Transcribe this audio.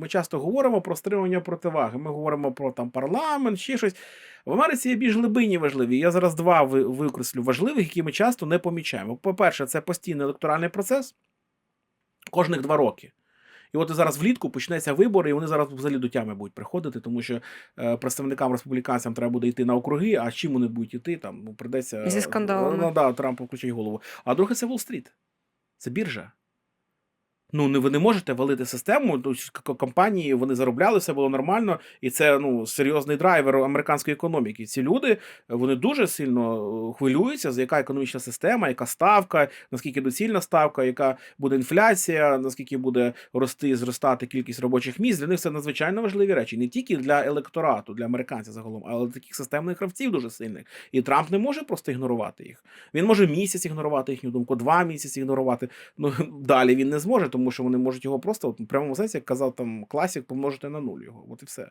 Ми часто говоримо про стримування противаги. Ми говоримо про там парламент, ще щось. В Америці є більш глибинні важливі. Я зараз два ви- викреслю важливих, які ми часто не помічаємо. По-перше, це постійний електоральний процес кожних два роки. І от зараз влітку почнеться вибори, і вони зараз взагалі до тями будуть приходити, тому що е, представникам республіканцям треба буде йти на округи, а чим вони будуть йти, там ну, придеться. Зі скандалами. Ну, да, Трампу включить голову. А друге, це Уолл-стріт. Це біржа. Ну, не ви не можете валити систему. ну, Компанії вони заробляли, все було нормально, і це ну серйозний драйвер американської економіки. Ці люди вони дуже сильно е, хвилюються, за яка економічна система, яка ставка, наскільки доцільна ставка, яка буде інфляція, наскільки буде рости зростати кількість робочих місць. Для них це надзвичайно важливі речі, не тільки для електорату, для американців загалом, але для таких системних гравців дуже сильних. І Трамп не може просто ігнорувати їх. Він може місяць ігнорувати їхню думку, два місяці ігнорувати. Ну далі він не зможе, тому що вони можуть його просто от, прямому сенсі, як казав там класік, помножити на нуль його. От і все.